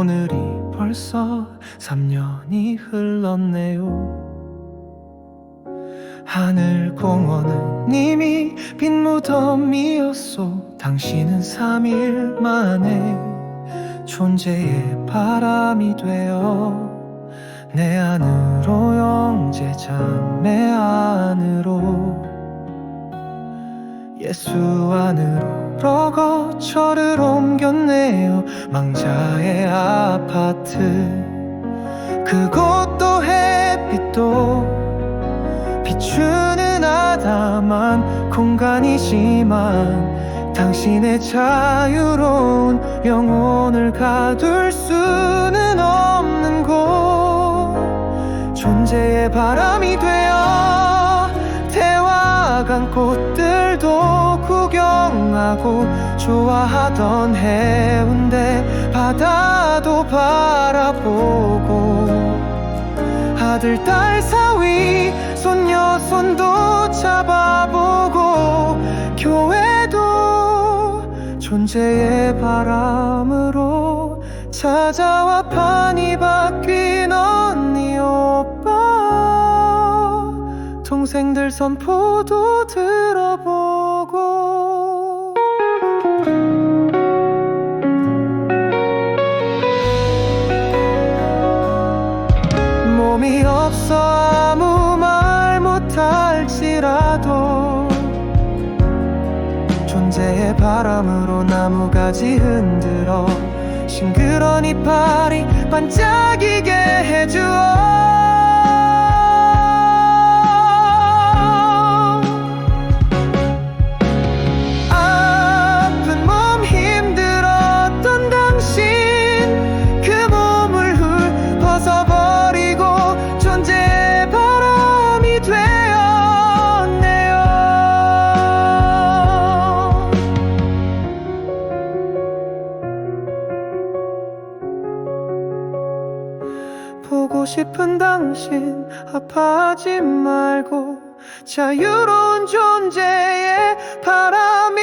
오늘이 벌써 3년이 흘렀네요. 하늘 공원은 이미 빈 무덤이었소. 당신은 3일 만에 존재의 바람이 되어 내 안으로 영 예수 안으로 거처를 옮겼네요. 망자의 아파트. 그곳도 햇빛도 비추는 아담한 공간이지만 당신의 자유로운 영혼을 가둘 수는 없는 곳. 존재의 바람이 되어 태화간 꽃들도 구경하고 좋아하던 해운대 바다도 바라보고 아들 딸 사위 손녀 손도 잡아보고 교회도 존재의 바람으로 찾아와 판이 바 동생들 선포도 들어보고. 몸이 없어 아무 말 못할지라도 존재의 바람으로 나무가지 흔들어 싱그런 이파리 반짝이게 해주어 보고 싶은 당신 아파하지 말고 자유로운 존재의 바람이